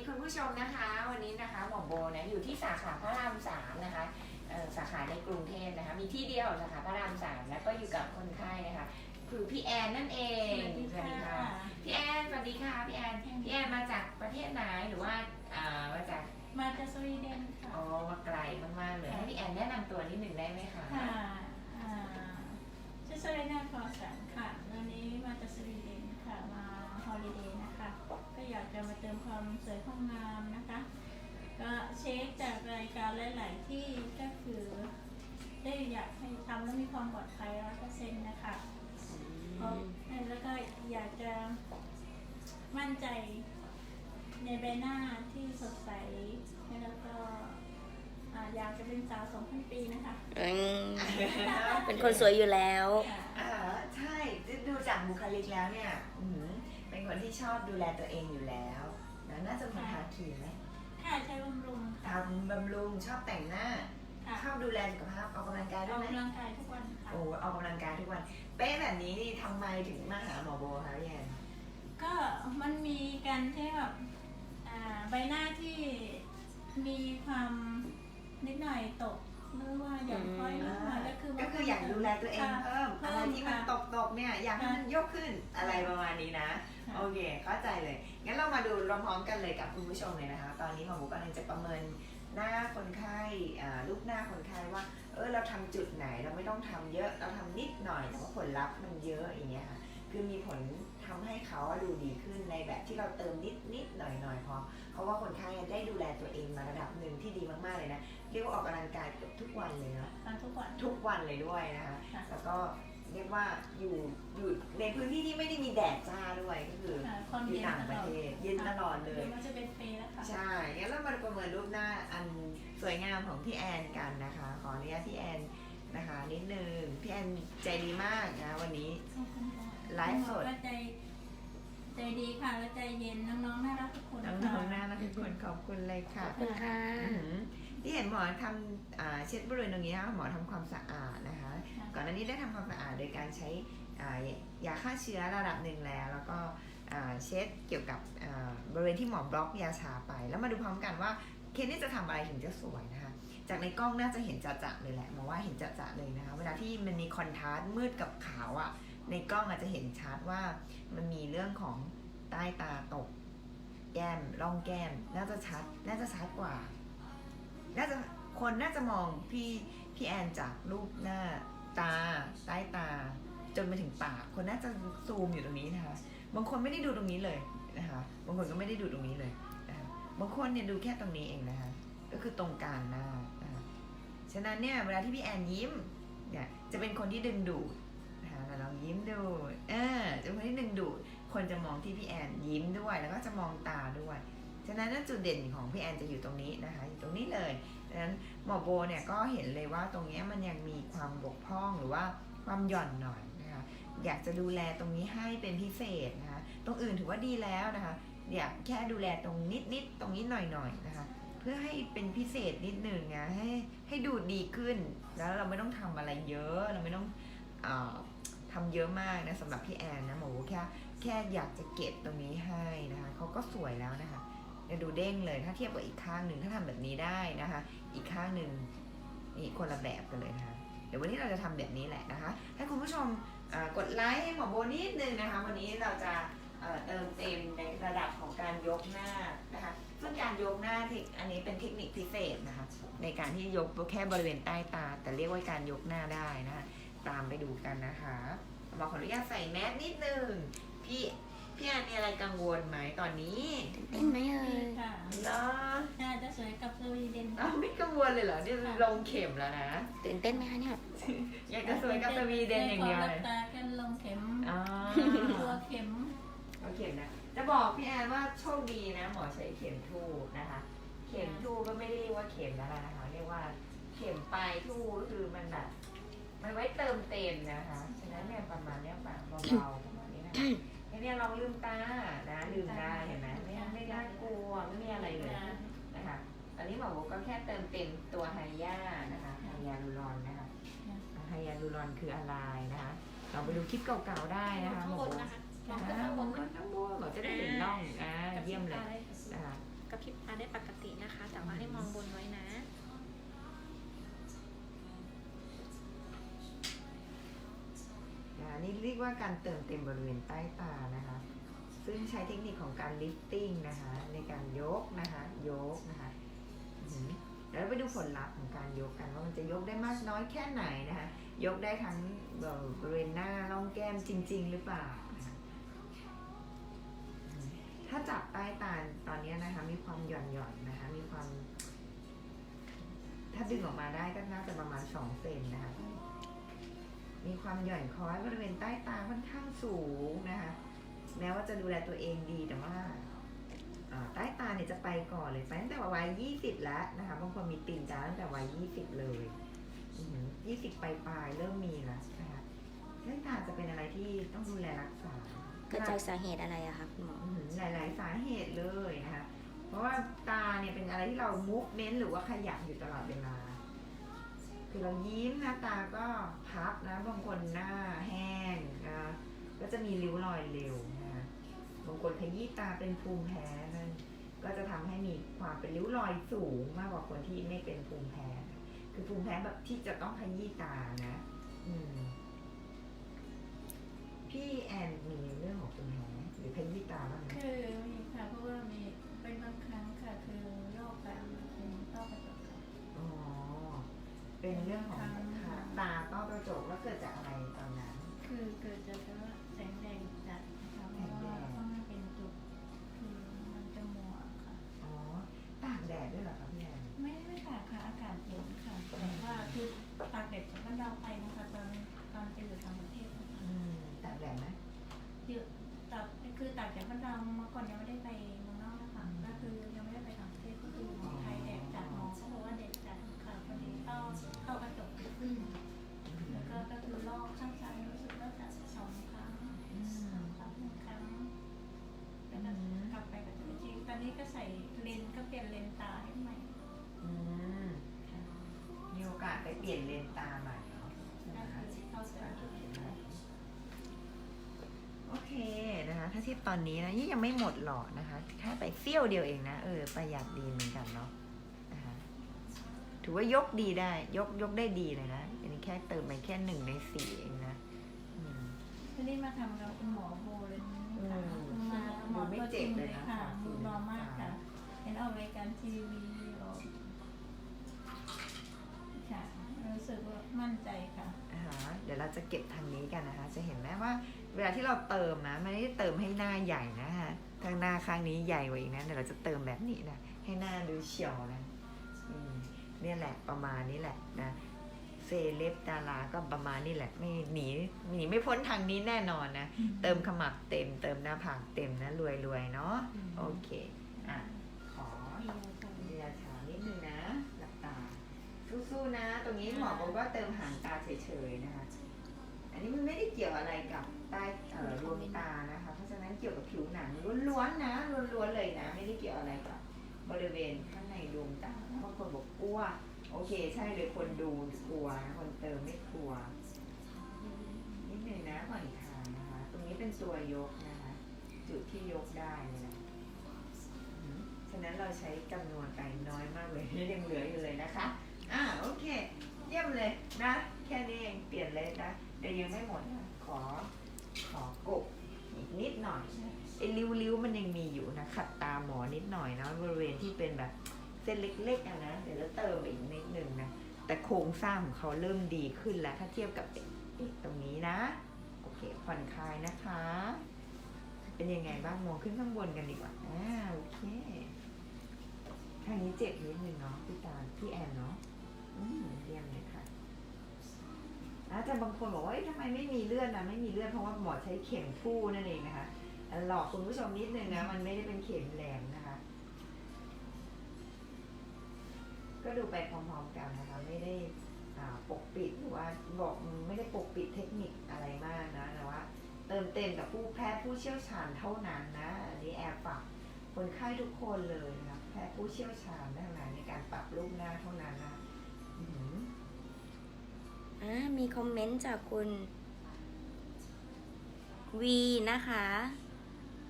ดีคุณผู้ชมนะคะ วันนี้นะคะหมอโบนะอยู่ที่สาขาพระรามสามนะคะเอ่อสาขาในกรุงเทพนะคะ มีที่เดียวสาขาพระรามสามแล้วก็อยู่กับคนไข้นะคะคือพี่แอนนั่นเองสวัสดีค่ะพี่แอนสวัสดีค่ะพี่แอนพี่แอนมาจากประเทศไหนหรือว่าอ่ามาจากมาจากสวีเดนค่ะอ๋อมาไกลมากๆเลยให้พี่แอนแนะนำตัวนิดหนึ่งได้ไหมคะค่ะอ่าชื่อเซเลน่าคอสันค่ะวันนี้มาจากสวีเดนค่ะมาฮอลิเดย์นะคะ ก็อยากจะมาเติมความสวยความงามนะคะ ก็เช็คจากรายการหลาย ๆ ที่ก็คือได้อยากให้ทำแล้วมีความปลอดภัยร้อยเปอร์เซ็นต์นะคะเพราะแล้วก็อยากจะมั่นใจในใบหน้าที่สดใส แล้วก็อ่าอยากจะเป็นสาวสองพันปีนะคะอืมเป็นคนสวยอยู่แล้วค่ะอ่าใช่ ดูจากบุคลิกแล้วเนี่ย อื้อหือเป็น คนที่ชอบดูแลตัวเองอยู่แล้วนะน่าจะมาทาครีมไหมค่ะใช้บำรุงค่ะทำบำรุงชอบแต่งหน้าค่ะชอบดูแลสุขภาพออกกำลังกายอด้อวยกไหมกำลังกายทุกวันค่ะ โอ้ออกกำลังกายทุกวัน เป๊ะแบบนี้นี่ทำไมถึงมาหาหมอโบคะพี่แอนก็มันมีการที่แบบอ่าใบหน้าที่มีความนิดหน่อยตก หรือว่าหย่อนคล้อยนิดหน่อยก็คือก็คืออยากดูแลตัวเองค่ะเพิ่มเพิ่อะไรมที่มันค่ะตกตกๆเนี่ยอยากให้มันยกขึ้นอะไรประมาณนี้นะค่ะโอเค เข้าใจเลย งั้นเรามาดูพร้อมๆกันเลยกับคุณผู้ชมเลยนะคะ ตอนนี้หมอหมูกำลังจะประเมินหน้าคนไข้อ่ารูปหน้าคนไข้ว่า เออเราทำจุดไหนเราไม่ต้องทำเยอะเราทำนิดหน่อยแต่ว่าผลลัพธ์มันเยอะอย่างเงี้ยค่ะคือมีผลทำให้เขาดูดีขึ้นในแบบที่เราเติมนิดนิดๆหน่อยหน่อยๆพอเพราะว่าคนไข้ได้ดูแลตัวเองมาระดับหนึ่งที่ดีมากๆเลยนะ เรียกว่าออกกำลังกายเกือบทุกวันเลยเนาะทำทุกวัน ทุกวันเลยด้วยนะคะค่ะ แล้วก็เรียกว่าอยู่อยู่ในพื้นที่ที่ไม่ได้มีแดดจ้าด้วยก็คือค่ะความอยู่เย็นต่างตปลระอดเทศเย็นตลอดเลยดี๋วมันจะเป็นเฟย์แล้วค่ะ ใช่ งั้นเรามาประเมินรูปหน้าอันสวยงามของพี่แอนกันนะคะ ขออนุญาตพี่แอนนะคะนิดนึง พี่แอนใจดีมากนะวันนี้ ขอบคุณค่ะไลฟ์สด ก็ใจใจดีค่ะและใจเย็นน้องๆน่ารักทุกคนน้ค่ะองๆน่ารักทุกคนขอบคุณเลยค่ะ ขอบคุณค่ะ อื้อหือ ที่เห็นหมอทำอ่าเช็ดบริเวณตรงนี้นะหมอทำความสะอาดนะคะค่ะก่อนหน้านี้ได้ทำความสะอาดโดยการใช้อ่ายาฆ่าเชื้อระดับหนึ่งแล้ว แล้วก็อ่าเช็ดเกี่ยวกับอ่าบริเวณที่หมอบล็อกยาชาไป แล้วมาดูพร้อมกันว่าเคสนี่จะทำอะไรถึงจะสวยนะคะ จากในกล้องน่าจะเห็นจะๆเลยแหละหมอว่าเห็นจะๆเลยนะคะ เวลาที่มันมีคอนทราสต์มืดกับขาวอะ่ะในกล้องอาจจะเห็นชัดว่ามันมีเรื่องของใต้ตาตก แก้มร่องแก้ม น่าจะชัด น่าจะชัดกว่า น่าจะคนน่าจะมองพี่พี่แอนจากรูปหน้าตาใต้ตา จนไปถึงปาก คนน่าจะซูมอยู่ตรงนี้นะคะ บางคนไม่ได้ดูตรงนี้เลยนะคะ บางคนก็ไม่ได้ดูตรงนี้เลยนะคะบางคนเนี่ยดูแค่ตรงนี้เองนะคะ ก็คือตรงกลางหน้านะคะฉะนั้นเนี่ยเวลาที่พี่แอนยิ้มเนี่ยจะเป็นคนที่ดึงดูดนะคะเราลองยิ้มดูเออจะเป็นคนที่ดึงดูดคนจะมองที่พี่แอนยิ้มด้วยแล้วก็จะมองตาด้วย ฉะนั้นจุดเด่นของพี่แอนจะอยู่ตรงนี้นะคะอยู่ตรงนี้เลยดังนั้นหมอโบเนี่ยก็เห็นเลยว่าตรงนี้มันยังมีความบกพร่องหรือว่าความหย่อนหน่อยนะคะอยากจะดูแลตรงนี้ให้เป็นพิเศษนะคะตรงอื่นถือว่าดีแล้วนะคะอยากแค่ดูแลตรงนิดนิดๆตรงนี้หน่อยหน่อยๆนะคะเพื่อให้เป็นพิเศษนิดหนึ่งนะให้ให้ดูดีขึ้น แล้วเราไม่ต้องทำอะไรเยอะ เราไม่ต้องออทำเยอะมากนะสำหรับพี่แอนนะหมอโบแค่แค่อยากจะเก็บตรงนี้ให้นะคะเขาก็สวยแล้วนะคะ เนี่ยดูเด้งเลยถ้าเทียบกับอีกข้างหนึ่งถ้าทำแบบนี้ได้นะคะ อีกข้างหนึ่งนี่คนละแบบกันเลยนะคะเดี๋ยววันนี้เราจะทำแบบนี้แหละนะคะ ให้คุณผู้ชมกดไลค์ให้หมอโบนิดนึงนะคะ วันนี้เราจะเติมเต็มในระดับของการยกหน้านะคะซึ่งการยกหน้าเทคอันนี้เป็นเทคนิคพิเศษนะคะ ในการที่ยกแค่บริเวณใต้ตา แต่เรียกว่าการยกหน้าได้นะคะตามไปดูกันนะคะหมอขออนุญาตใส่แมสนิดนึงพี่ พี่แอนมีอะไรกังวลไหมตอนนี้เต้นไหมเอ่ดียค่ะเนาะน่าจะสวยกับสวีเดนอ้าวไม่กังวลเลยเหรอนี่ลงเข็มแล้วนะ ตื่นเต้นไหมคะเนี่ย อยากจะสวยกับสวีเดนอย่างเดียวขเลยรับตากันลงเข็มอ๋อตัวเข็มโอเคนะ จะบอกพี่แอนว่าโชคดีนะ หมอใช้เข็มทูบนะคะ เข็มทูบก็ไม่ได้เรียกว่าเข็มแล้วนะคะ เรียกว่าเข็มปลายทูบก็คือมันแบบมันไว้เติมเต็มนะคะ ฉะนั้นเนี่ยประมาณเนี้ยแบบเบาๆประมาณนี้นะคะ เนี่ยลองลืมตานะลืมได้เห็นไหมไม่ไม่น่ากลัวไม่มีอะไรเลยนะคะตอนนี้หมอบอกก็แค่เติมเต็มตัวไฮยานะคะไฮยาลูรอนนะคะไฮยาลูรอนคืออะไรนะคะเราไปดูคลิปเก่าๆได้นะคะหมอบอกลองอ่าข้างบบนนก็ทั้งบนเราจะได้เห็นน่องอ่าเยี่ยมเลยนะคะกระได้ปกตินะคะ แต่ว่าให้มองบนไว้นะ ว่าการเติมเต็มบริเวณใต้ตานะคะ ซึ่งใช้เทคนิคของการลิฟติ้งนะคะ ในการยกนะคะ ยกนะคะแล้วไปดูผลลัพธ์ของการยกกันว่ามันจะยกได้มากน้อยแค่ไหนนะคะ ยกได้ทั้งบริเวณหน้าร่องแก้มจริง ๆ หรือเปล่า ถ้าจับใต้ตาตอนนี้นะคะ มีความหย่อนหย่อนนะคะ มีความ ถ้าดึงออกมาได้ก็น่าจะประมาณสองเซนนะคะ มีความหย่อนคล้อยบริเวณใต้ตาค่อนข้างสูงนะคะ แม้ว่าจะดูแลตัวเองดีแต่ว่าอ่าใต้ตาเนี่ยจะไปก่อนเลยไปตั้งแต่วัยยี่สิบแล้วนะคะบางคนมีตีนกาตั้งแต่วัยยี่สิบเลยยี่สิบปลายปลายๆเริ่มมีแล้วนะคะใต้ตาจะเป็นอะไรที่ต้องดูแลรักษาเกิดจากสาเหตุอะไรอะคะคุณหมออืมหลาย ๆ สาเหตุเลยนะคะเพราะว่าตาเนี่ยเป็นอะไรที่เรามุกเม้นหรือว่าขยับอยู่ตลอดเวลา คือเรายิ้มหนะตาก็พับนะ บางคนหน้าแห้งนะ ก็จะมีริ้วรอยเร็วนะ บางคนขยี้ตาเป็นภูมิแพ้นั่นก็จะทำให้มีความเป็นริ้วรอยสูงมากกว่าคนที่ไม่เป็นภูมิแพ้ คือภูมิแพ้แบบที่จะต้องขยี้ตานะ อืมพี่แอนมีเรื่องของภูมิแพ้หรือขยี้ตาบ้างไหมคือมีค่ะเพราะว่ามีเป็นบางครั้งค่ะคือโรคแบ เป็นเรื่องของขาตาต้อกระจกแล้วเกิดจากอะไรตอนนั้น คือเกิดจากว่าแสงแดงจัดนะคะเพราะว่าข้างหน้าเป็นจุดคือมันจะมัวค่ะ อ๋อตากแดดด้วยเหรอคะพี่แอนไม่ไม่ตากค่ะอากาศเย็นค่ะแต่ว่าคือตากแดดจากบ้านเราไปนะคะตอนตอนไปอยู่ต่างประเทศนะคะอืมตากแดดไหมเยอะตากคือตากจากบ้านเรามาก่อนยังไม่ได้ไป ลี่ยนเลนส์ตาใหม่เนาะใช่ไหมก็คะคือเข้าเสื้อทุกทีโอเคนะคะ ถ้าที่ตอนนี้นะนี่ยังไม่หมดหรอกนะคะ แค่ไปเซี่ยวเดียวเองนะ เออ ประหยัดดีเหมือนกันเนาะนะคะถือว่ายกดีได้ ยกยกได้ดีเลยนะ อันนี้แค่เติมไปแค่หนึ่งในสี่เองนะอืมทีนี้มาทำกับคุณหมอโบเลยค่ะอืมมาหมอดูไม่ตัวจเจ็ริบงเลเลยยนะค่ะสามสี่ดูรอมากค่ะสามเห็นออกรายการทีวีออกค่ะ รู้สึกว่ามั่นใจค่ะ นะคะเดี๋ยวเราจะเก็บทางนี้กันนะคะ จะเห็นไหมว่าเวลาที่เราเติมนะไม่ได้เติมให้หน้าใหญ่นะคะทางหน้าข้างนี้ใหญ่กว่าอีกนะเดี๋ยวเราจะเติมแบบนี้นะให้หน้าดูเฉียวนะอืมเนี่ยแหละประมาณนี้แหละนะเซเลบดาราก็ประมาณนี้แหละไม่หนีหนีไม่พ้นทางนี้แน่นอนนะ เติมขมับเต็ม เติมหน้าผากเต็มนะรวยรวยๆเนาะโอเคอะขอเรียชานิดนึงนะหลับตา สู้ๆนะ ตรงนี้หมอบอกว่าเติมหางตาเฉยๆนะคะ อันนี้มันไม่ได้เกี่ยวอะไรกับใต้เอ่อดวงตานะคะ เพราะฉะนั้นเกี่ยวกับผิวหนังล้วนๆนะล้วนๆเลยนะ ไม่ได้เกี่ยวอะไรกับบริเวณข้างในดวงตาบางคนบอกกลัว โอเคใช่เลยคนดูกลัวนะคนเติมไม่กลัวนิดนึงนะผ่อนคลายนะคะ ตรงนี้เป็นตัวยกนะคะ จุดที่ยกได้เลยนะอืมฉะนั้นเราใช้จำนวนไปน้อยมากเลยยังเหลืออยู่เลยนะคะ อ่าโอเค เยี่ยมเลยนะ แค่นี้เองเปลี่ยนเลยนะเดี๋ยวยังไม่หมดนะขอขอกบอีกนิดหน่อยไอ้ริ้วๆมันยังมีอยู่นะขัดตาหมอนิดหน่อยนะบริเวณที่เป็นแบบเส้นเล็กๆอะนะเดี๋ยวจะเติมอีกนิดนึงนะแต่โครงสร้างของเขาเริ่มดีขึ้นแล้ว ถ้าเทียบกับตรงนี้นะ โอเคผ่อนคลายนะคะ เป็นยังไงบ้างมองขึ้นข้างบนกันดีกว่าอ่าโอเคทางนี้เจ็บนิดนึงเนาะพี่ตาพี่แอนเนาะ อืมเยี่ยมเลยค่ะอาจารย์บางคนบอกว่าทำไมไม่มีเลือดนะไม่มีเลือดเพราะว่าหมอใช้เข็มฟู่นั่นเองนะคะหลอกคุณผู้ชมนิดนึงนะมันไม่ได้เป็นเข็มแหลมนะคะ ก็ดูไปพร้อมๆกันนะคะ ไม่ได้ปกปิดหรือว่าบอกไม่ได้ปกปิดเทคนิคอะไรมากนะแต่ว่า เติมเต็มกับผู้แพทย์ผู้เชี่ยวชาญเท่านั้นนะอันนี้แอบฝากคนไข้ทุกคนเลยนะแพทย์ผู้เชี่ยวชาญเท่านั้นในการปรับรูปหน้าเท่านั้นนะ อ่ามีคอมเมนต์จากคุณวีนะคะ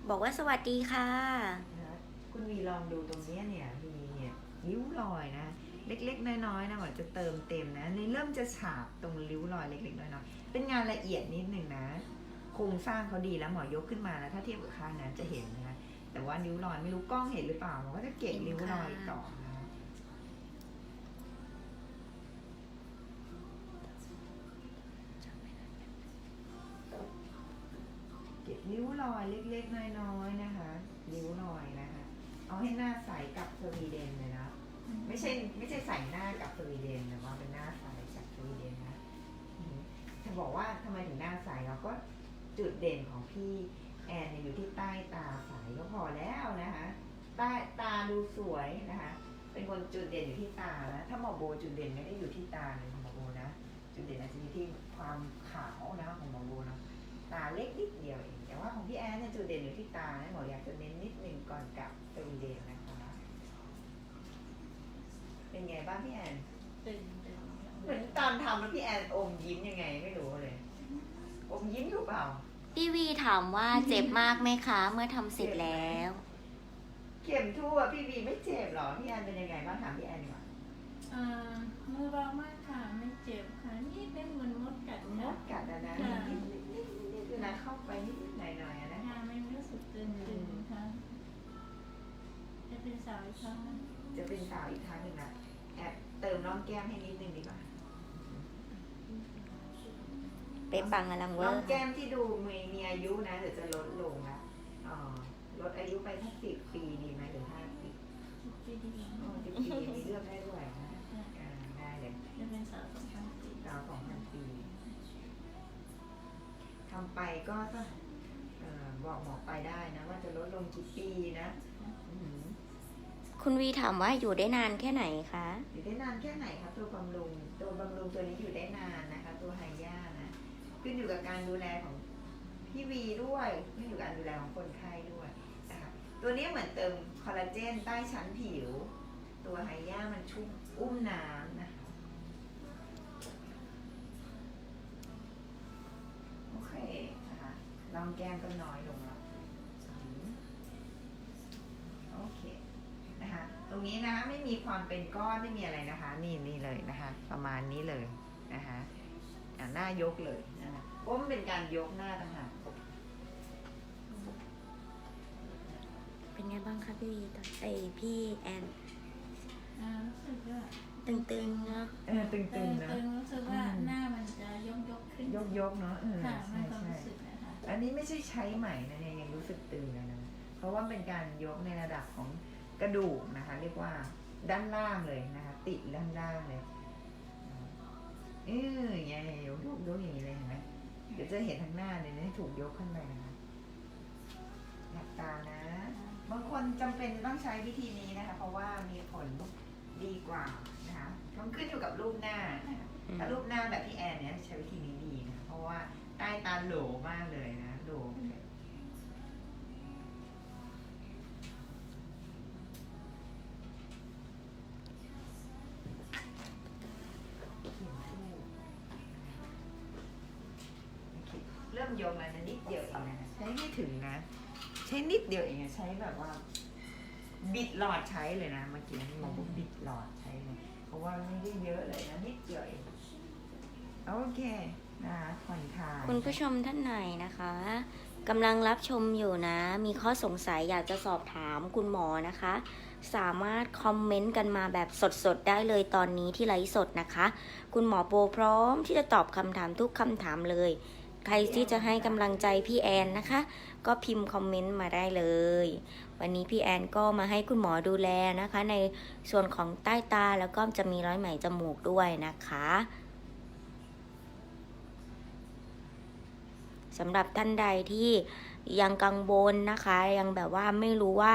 บอกว่าสวัสดีค่ะนะคุณวีลองดูตรงนี้เนี่ยมีเนี่ยริ้วรอยนะ เล็กๆ น้อยๆนะหมอจะเติมเต็มนะนี่เริ่มจะฉาบตรงริ้วรอยเล็กๆน้อยๆเป็นงานละเอียดนิดหนึ่งนะโครงสร้างเขาดีแล้วหมอยกขึ้นมาแล้วถ้าเทียบกับข้างนั้นจะเห็นนะแต่ว่านิ้วรอยไม่รู้กล้องเห็นหรือเปล่าหมอก็จะเก็บริ้วรอยต่อนะ รอยเล็กๆ น้อยๆ นะคะริ้วรอยนะคะ เอาให้หน้าใสกับสวีเดนเลยนะ ไม่ใช่ไม่ใช่ใส่หน้ากับสวีเดนแต่ว่าเป็นหน้าใสจากสวีเดนนะจะบอกว่าทำไมถึงหน้าใสเราก็จุดเด่นของพี่แอนอยู่ที่ใต้ตาใสก็พอแล้วนะคะใต้ตาดูสวยนะคะ เป็นคนจุดเด่นอยู่ที่ตานะถ้าหมอโบจุดเด่นไม่ได้อยู่ที่ตาเลยหมอโบนะ จุดเด่นอาจจะอยู่ที่ความขาวนะของหมอโบนะ ตาเล็กนิดเดียวเองแต่ว่าของพี่แอนเนี่ยจุดเด่นอยู่ที่ตานะหมออยากจะเน้นนิดหนึ่งก่อนกลับสวีเดนนะคะ เป็นไงบ้างพี่แอนตึงตึงเหมือนตอนทำแล้วพี่แอนอมยิ้มยังไงไม่รู้เลย อมยิ้มอยู่เปล่า พี่วีถามว่าเจ็บมากไหมคะ เมื่อทำเสร็จแล้ว เข็มทั่วพี่วีไม่เจ็บหรอพี่แอนเป็นยังไงบ้างถามพี่แอนดีกว่าเอ่อมือเบามากค่ะไม่เจ็บค่ะนี่เป็นเหมือนมดกัดมนะดกัดนะนะค่ะ นิดนิดนิดนิด จะเป็นสาวอีกครั้งหนึ่งจะเป็นสาวอีกครั้งหนึ่งนะแอบเติมน้องแก้มให้นิดนึงดีกว่าเป๊ะปังอลังเวอน้องร์แก้มที่ดูมีมีอายุนะเดี๋ยวจะลดลงละอ๋อลดอายุไปสักสิบปีดีไหมหรือห้าปีปีดีอ๋อสิบปีมีเลือกได้ด้วยนะอ่าได้เลยจะเป็นสาวสองพันปีดาวสองพันปีทำไปก็ต้องเอ่อบอกหมอไปได้นะ ว่าจะลดลงกี่ปีนะอื้อหือ คุณวีถามว่าอยู่ได้นานแค่ไหนคะ อยู่ได้นานแค่ไหนคะตัวบำรุงตัวบำรุงตัวนี้อยู่ได้นานนะคะ ตัวไฮย่านะขึ้นอยู่กับการดูแลของพี่วีด้วยขึ้นอยู่กับการดูแลของคนไข้ด้วยนะคะตัวนี้เหมือนเติมคอลลาเจนใต้ชั้นผิว ตัวไฮย่ามันชุ่มอุ้มน้ำนะคะโอเคนะคะลองแก้มก็น้อยลงแล้วอืมโอเคนะคะ ตรงนี้นะคะไม่มีความเป็นก้อนไม่มีอะไรนะคะ นี่นี่เลยนะคะ ประมาณนี้เลยนะคะอะหน้ายกเลยนะคะเพราะมันเป็นการยกหน้าต่างหากเป็นไงบ้างคะพี่วีตอนไอยพี่แอนอ่ารู้สึกว่าตึงๆเนาะเออตึตึงงๆนะ ตึงรู้สึกว่าอืม หน้ามันจะยกยกๆขึ้นยกยกๆเนาะเออค่ะใช่ไม่ความใช่รู้สึกนะคะอันนี้ไม่ใช่ใช้ใหม่นะเนี่ยยังรู้สึกตึงเลยนะ เพราะว่าเป็นการยกในระดับของ กระดูกนะคะ เรียกว่าด้านล่างเลยนะคะ ติดด้านล่างเลยเอออย่างเงี้ยยกยกยกอย่างนี้เลยเห็นไหมเดี๋ยวจะเห็นทั้งหน้าเลยนะถูกยกขึ้นไปนะคะหลับตานะ บางคนจำเป็นต้องใช้วิธีนี้นะคะ เพราะว่ามีผลดีกว่านะคะต้องขึ้นอยู่กับรูปหน้านะคะอืมถ้ารูปหน้าแบบพี่แอนเนี่ยใช้วิธีนี้ดีนะเพราะว่าใต้ตาโหลมากเลยนะโหลเริ่มยกแล้วนะนิดเดียวเองนะใช้ไม่ถึงนะ ใช้นิดเดียวเองใช้แบบว่า บิดหลอดใช้เลยนะเมื่อกี้มองว่าบิดหลอดใช้เลยเพราะว่าไม่ได้เยอะเลยนะนิดเดียวเองโอเคนะคะผ่อนคลายคุณผู้ชมท่านไหนนะคะกำลังรับชมอยู่นะ มีข้อสงสัยอยากจะสอบถามคุณหมอนะคะ สามารถคอมเมนต์กันมาแบบสดๆ ได้เลยตอนนี้ที่ไลฟ์สดนะคะ คุณหมอโบพร้อมที่จะตอบคำถามทุกคำถามเลย ใครที่จะให้กำลังใจพี่แอนนะคะ ก็พิมพ์คอมเมนต์มาได้เลย วันนี้พี่แอนก็มาให้คุณหมอดูแลนะคะ ในส่วนของใต้ตาแล้วก็จะมีร้อยไหมจมูกด้วยนะคะสำหรับท่านใดที่ ยังกังวลนะคะ ยังแบบว่าไม่รู้ว่า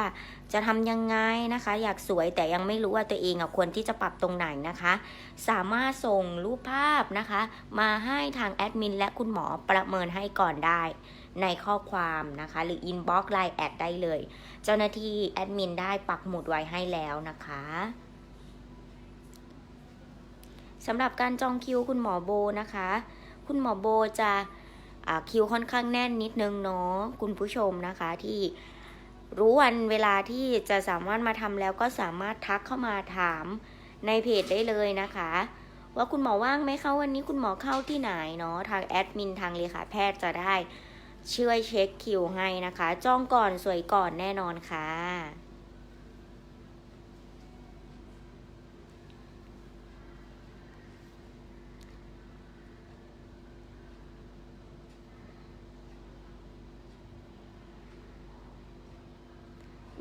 จะทำยังไงนะคะ อยากสวยแต่ยังไม่รู้ว่าตัวเองควรที่จะปรับตรงไหนนะคะ สามารถส่งรูปภาพนะคะ มาให้ทางแอดมินและคุณหมอประเมินให้ก่อนได้ในข้อความนะคะ หรืออินบ็อกซ์ไลน์แอดได้เลย เจ้าหน้าที่แอดมินได้ปักหมุดไว้ให้แล้วนะคะสำหรับการจองคิวคุณหมอโบนะคะ คุณหมอโบจะ คิวค่อนข้างแน่นนิดนึงเนาะคุณผู้ชมนะคะที่รู้วันเวลาที่จะสามารถมาทำแล้วก็สามารถทักเข้ามาถามในเพจได้เลยนะคะ ว่าคุณหมอว่างไหมคะวันนี้คุณหมอเข้าที่ไหนเนาะทางแอดมินทางเลขาแพทย์จะได้ช่วยเช็คคิวให้นะคะ จ้องก่อนสวยก่อนแน่นอนค่ะ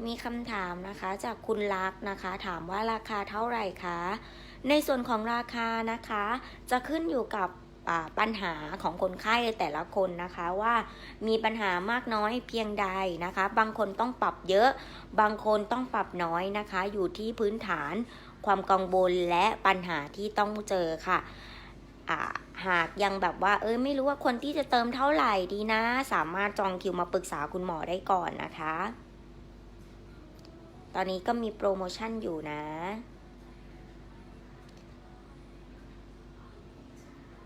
มีคำถามนะคะจากคุณลักษ์นะคะ ถามว่าราคาเท่าไหร่คะ ในส่วนของราคานะคะ จะขึ้นอยู่กับปัญหาของคนไข้แต่ละคนนะคะว่ามีปัญหามากน้อยเพียงใดนะคะ บางคนต้องปรับเยอะ บางคนต้องปรับน้อยนะคะ อยู่ที่พื้นฐานความกังวลและปัญหาที่ต้องเจอค่ะอ่าหากยังแบบว่า เออไม่รู้ว่าคนที่จะเติมเท่าไหร่ดีนะ สามารถจองคิวมาปรึกษาคุณหมอได้ก่อนนะคะ ตอนนี้ก็มีโปรโมชั่นอยู่นะ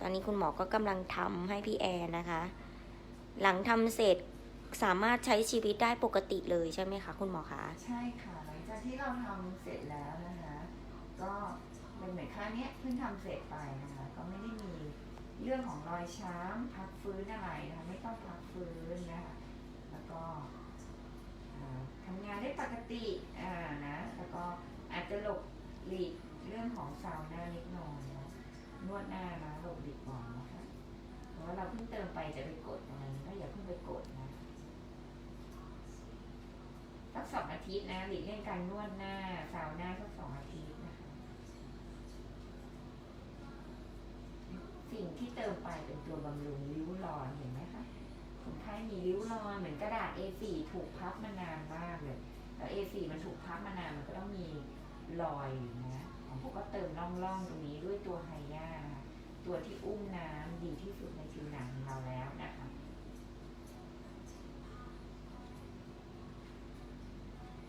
ตอนนี้คุณหมอก็กำลังทำให้พี่แอนนะคะ หลังทำเสร็จสามารถใช้ชีวิตได้ปกติเลยใช่ไหมคะคุณหมอคะ ใช่ค่ะ หลังจากที่เราทำเสร็จแล้วนะคะ ก็เป็นเหมือนค่าเนี้ยเพิ่งทำเสร็จไปนะคะ ก็ไม่ได้มีเรื่องของรอยช้ำพักฟื้นอะไรนะคะไม่ต้องพักฟื้นนะคะแล้วก็ทำงานได้ปกติอ่านะ แล้วก็อา จจะหลบหลีกเรื่องของซาวน่านิดหน่อยนะนวดหน้านะหลบหลีกก่อนนะคะเพราะว่าเราเพิ่งเติมไปจะไปกดอะไรก็อย่าเพิ่งไปกดนะสักสองอาทิตย์นะหลีกเลี่ยงการนวดหน้าซาวหน้าสักสองอาทิตย์นะคะสิ่งที่เติมไปเป็นตัวบำรุงริ้วรอยเห็นไหมคะคนไข้มีริ้วรอยเหมือนกระดาษ A4 ถูกพับมานานมากเลยแล้ว A4 มันถูกพับมานานมันก็ต้องมี รอยอยู่นะของพวกก็เติมร่องๆตรงนี้ด้วยตัวไฮย่าตัวที่อุ้มน้ำดีที่สุดในผิวหนังของเราแล้วนะคะ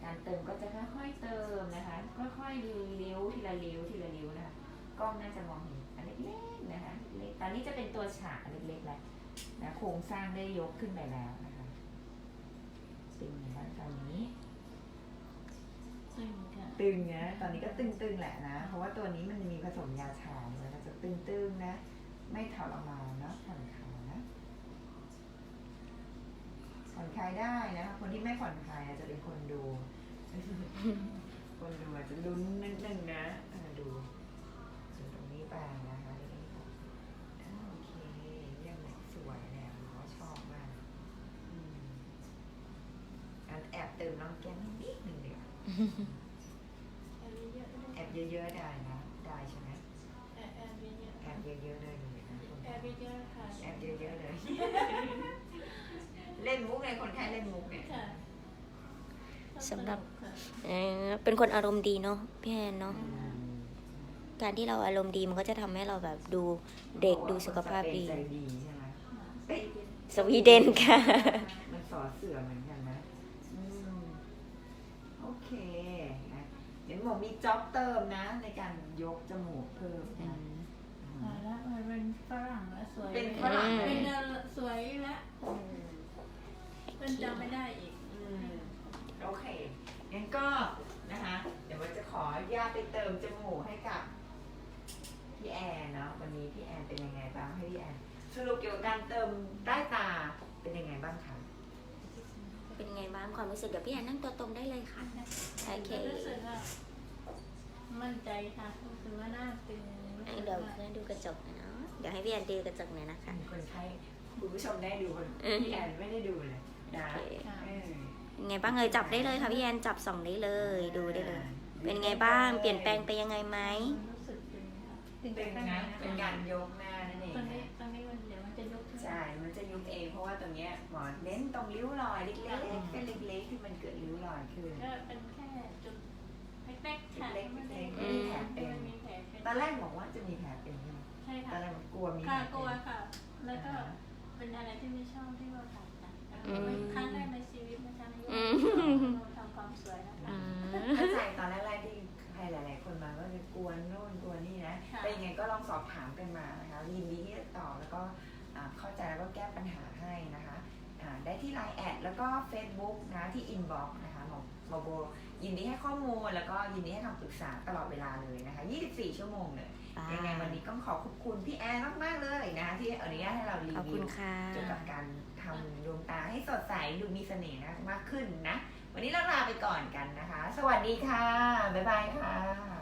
การเติมก็จะค่อยๆเติมนะคะ ค่อยๆเลี้ยวทีละเลี้ยวทีละเลี้ยวนะคะกล้องน่าจะมองเห็นอันเล็กๆนะคะเล็กตอนนี้จะเป็นตัวฉากเล็กๆแล้วนะโครงสร้างได้ยกขึ้นไปแล้วนะคะเป็นไงบ้างตอนนี้ ตึงนะตอนนี้ก็ตึงๆแหละนะ เพราะว่าตัวนี้มันมีผสมยาชาเนี่ยมันจะตึงๆนะ ไม่ทรมานนะผ่อนคลายนะผ่อนคลายได้นะคนที่ไม่ผ่อนคลายอาจจะเป็นคนดู คนดูอาจจะลุ้นนิดนึงนะอ่าดูดูตรงนี้ไปนะคะอ่าโอเคเยี่ยมเลยสวยเนี่ยหมอชอบมากอืมอันแอบเติมน้องแก้มนิดนึงเดียว แอบเยอะๆด้วย แอบ เยอะๆได้นะ ได้ใช่ไหมแอบแอบเยอะๆแอบเยอะๆเลยนะแอบเยอะๆค่ะแอบเยอะๆเลย เล่นมุกเลยคนไข้เล่นมุกเนี่ยค่ะสำหรับ ค่ะเออเป็นคนอารมณ์ดีเนาะพี่แอนเนาะอืมการที่เราอารมณ์ดีมันก็จะทำให้เราแบบดูเด็กดูสุขภาพดีใจดีใช่ไหมสวีเดนค่ะ เดี๋ยวหมอมีจ็อบเติมนะ ในการยกจมูกเพิ่มนะอ่าแล้วมันเป็นฝรั่งแล้วสวย เป็นฝรั่งอืมเป็นดาราสวยแล้วอืมเป็นจำไม่ได้อีกอืมโอเคงั้นก็นะคะ เดี๋ยวว่าจะขออนุญาตไปเติมจมูกให้กับพี่แอนเนาะวันนี้พี่แอนเป็นยังไงบ้างให้พี่แอนสรุปเกี่ยวกับการเติมใต้ตาเป็นยังไงบ้างคะเป็นไงบ้างความรู้สึกเดี๋ยวพี่แอนนั่งตัวตรงได้เลยค่ะโอเครู้สึกว่า มั่นใจค่ะรู้สึกว่าหน้าตึงรู้สึกเดี๋ยวว่าเพื่อนดูกระจกหน่อยเนาะเดี๋ยวให้พี่แอนดูกระจกหน่อยนะคะคนไข้คุณผู้ชมได้ดูคนอืมพี่แอนไม่ได้ดูเลยนะโอเคค่ะเออเป็นไงบ้างเอ่ยจับได้เลยค่ะพี่แอนจับส่องได้เลยดูได้เลย เป็นไงบ้างเปลี่ยนแปลงไปยังไงไหมรู้สึกตึงค่ะตึงนะเป็นการยกหน้านั่นเองตรงนี้นะตรงนี้มันเดี๋ยวมันจะยกขึ้นใช่มันจะยุบเองเพราะว่าตรงเนี้ยหมอเน้นตรงริ้วรอยเล็กๆเป็นเล็กๆที่มันเกิดริ้วรอยขึ้น ก็เป็นแค่จุดเล็กๆค่ะเล็กๆไม่ได้ไม่มีแผลเป็นไม่มีแผลเป็นตอนแรกบอกว่าจะมีแผลเป็นใช่ไหมใช่ตอค่ะนแรกมันกลัวมีแผลค่ะเป็นกลัวค่ะ แล้วก็เป็นอะไรที่ไม่ชอบที่ว่าผ่าตัดนะอืมครั้งแรกในชีวิตนะคะในอืยุมคทำความสวยนะคะอืมเข้าใจตอนแรกๆที่ใครหลาย ๆ คนมาก็จะกลัวโน่นกลัวนี่นะ ค่ะ แต่ยังไงก็ลองสอบถามกันมานะคะยินดีที่จะตอบแล้วก็อ่าเข้าใจแล้วก็แก้ปัญหาให้นะคะอ่าได้ที่ Line แอดแล้วก็ Facebook นะที่ Inbox นะคะหมอหมอโบ ยินดีให้ข้อมูลแล้วก็ยินดีให้คำปรึกษาตลอดเวลาเลยนะคะ 24 ชั่วโมงเลย ยังไงวันนี้ก็ขอขอบคุณพี่แอนมาก ๆ เลยนะที่อนุญาตให้เรารีขอบวิคุวณค่ะ เกี่ยวกับการทำดวงตาให้สดใสดูมีเสน่ห์นะมากขึ้นนะ วันนี้เราลาไปก่อนกันนะคะ สวัสดีค่ะ บ๊ายบายค่ะ